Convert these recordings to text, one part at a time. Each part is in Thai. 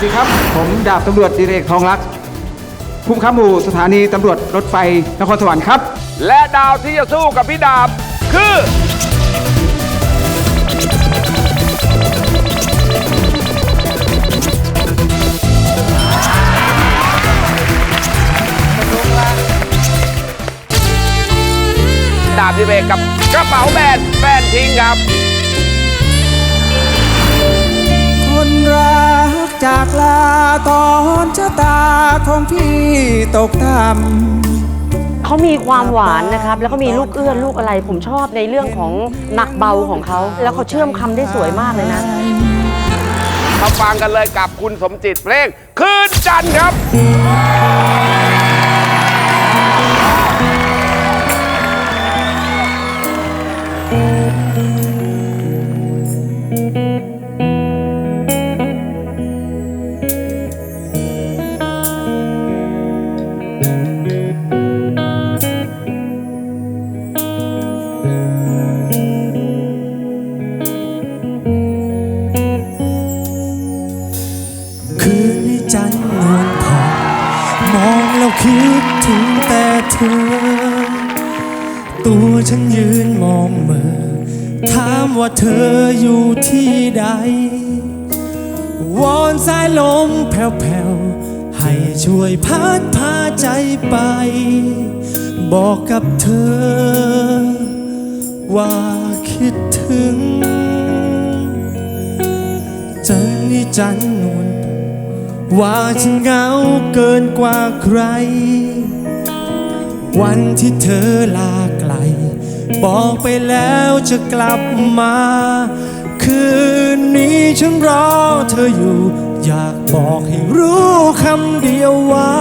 วัสดีครับ ผมดาบตำรวจดิเรกทองรักผู้บังคับหมู่สถานีตำรวจรถไฟนครสวรรค์ครับ และดาวที่จะสู้กับพี่ดาบคือ ดาบที่เบกกับกระเป๋าแบนแฟนทิ้งครับ จากลาตอนชะตาของพี่ตกต่ำเขามีความหวานนะครับ แล้วก็มีลูกเอื้อนลูกอะไร ผมชอบในเรื่องของหนักเบาของเขา แล้วเขาเชื่อมคำได้สวยมากเลยนะมาฟังกันเลยกับคุณสมจิตเพลง คืนจันทร์ครับคื คิดถึงแต่เธอ ตัวฉันยืนมองเมือถามว่าเธออยู่ที่ใด วอนสายลมแผ่วๆ ให้ช่วยพัดพาใจไป บอกกับเธอ ว่าคิดถึงจันนี่จันนวล ว่าฉันเหงาเกินกว่าใคร วันที่เธอลาไกล บอกไปแล้วจะกลับมา คืนนี้ฉันรอเธออยู่ อยากบอกให้รู้คำเดียวว่า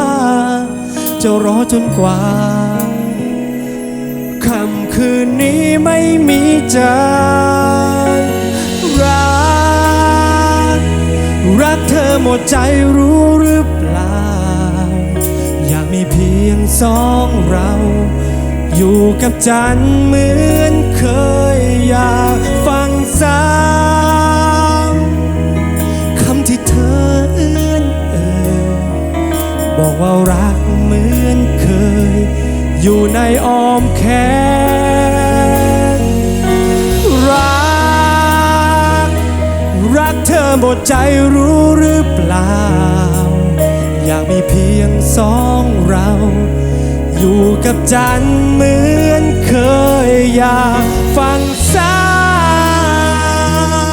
จะรอจนกว่าค่ำคืนนี้ไม่มีจัน รักเธอหมดใจรู้หรือเปล่า อยากมีเพียงสองเรา อยู่กับจันเหมือนเคยอยากฟังซ้ำคำที่เธอเอื้อนเอ่ยบอกว่ารักเหมือนเคย อยู่ในอ้อมแขน ดใจรู้หรือเปล่า อยากมีเพียงสองเรา อยู่กับจันเหมือนเคยอยากฟังซ้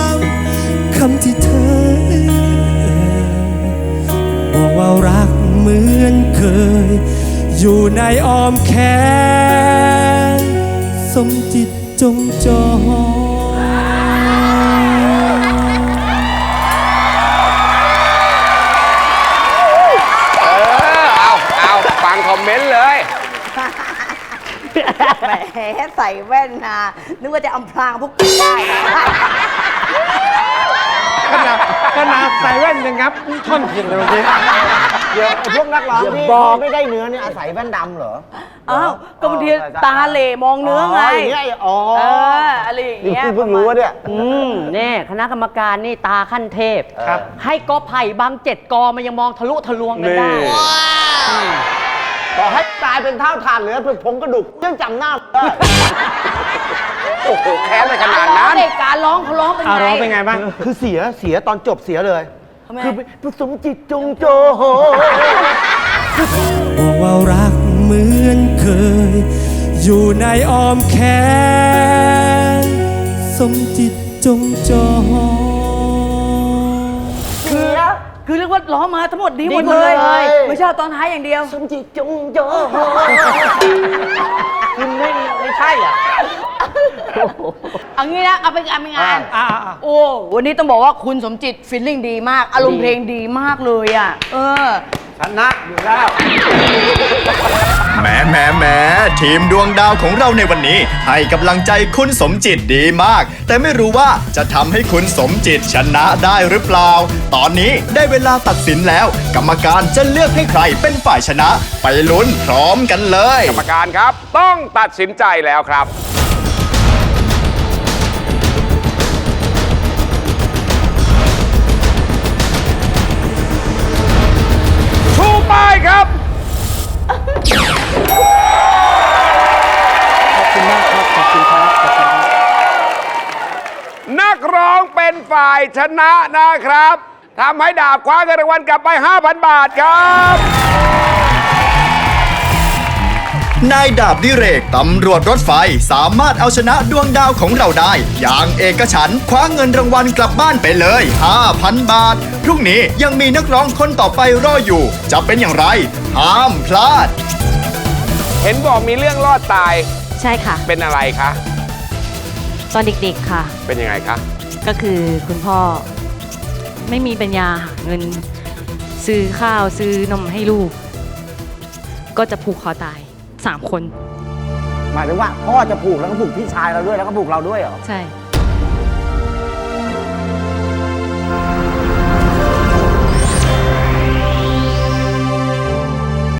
ำคำที่เธอ บอกว่ารักเหมือนเคย อยู่ในอ้อมแขนสมจิตจงจอง ใส่แว่นนะนึกว่าจะอำพรางพวกกูได้นะขนาดขนาดใส่แว่นยังงับท่อนผิดเลยเมื่อกี้ เดี๋ยวไอ้พวกนักร้องที่บอก ไม่ได้เนื้อเนี่ยอาศัยแว่นดำเหรออ้าวก็บางทีตาเหล่มองเนื้อไงอย่างเงี้ยอ๋อเอออะไรอย่างนี่เงี้ยเพิ่งรู้ว่าเนี่ย อืมนี่คณะกรรมการนี่ตาขั้นเทพ ครับ ให้กอไผ่บางเจ็ดกอมันยังมองทะลุทะลวงกันได้ ต่อให้ตายเป็นเท่าทานเหลือเป็นผงกระดูกยังจำหน้าได้โอ้โหแค้นเลยขนาดร้องนั้นเด็กการร้องเขาร้องเป็นอะไง ร้องเป็นไงบ้าง คือเสียเสียตอนจบเสียเลยทำไมคือผสมจิตจงโจโหบอกว่ารักเหมือนเคย อยู่ในอ้อมแขนสมจิตจงจอง กว่าร้องมาทั้งหมดดีหมดดีหมดเลยเลย ไม่ใช่เอาตอนท้ายอย่างเดียว สมจิตจงโจโหคุณไม่ไม่ใช่อะเอางี้นะเอาไปงานไปงาน อ่าอ่าอ่าโอ้ วันนี้ต้องบอกว่าคุณสมจิตฟีลลิ่งดีมาก อารมณ์เพลงดีมากเลยอะ เออ ชนะอยู่แล้วแหมแหมแหมทีมดวงดาวของเราในวันนี้ ให้กำลังใจคุณสมจิตดีมาก แต่ไม่รู้ว่าจะทำให้คุณสมจิตชนะได้หรือเปล่า ตอนนี้ได้เวลาตัดสินแล้ว กรรมการจะเลือกให้ใครเป็นฝ่ายชนะ ไปลุ้นพร้อมกันเลย กรรมการครับ ต้องตัดสินใจแล้วครับ เป็นฝ่ายชนะนะครับทำให้ดาบคว้าเงินรางวัลกลับไป 5,000 บาทครับ นายดาบดิเรกตำรวจรถไฟสามารถเอาชนะดวงดาวของเราได้ อย่างเอกฉันท์คว้าเงินรางวัลกลับบ้านไปเลย 5,000 บาท พรุ่งนี้ยังมีนักร้องคนต่อไปรออยู่ จะเป็นอย่างไร ห้ามพลาด เห็นบอกมีเรื่องรอดตายใช่ค่ะ เป็นอะไรคะ ตอนเด็กๆค่ะ เป็นยังไงคะ ก็คือคุณพ่อไม่มีปัญญาหาเงิน ซื้อข้าวซื้อนมให้ลูก ก็จะผูกคอตายสามคน หมายถึงว่าพ่อจะผูกแล้วก็ผูกพี่ชายเราด้วยแล้วก็ผูกเราด้วยเหรอ ใช่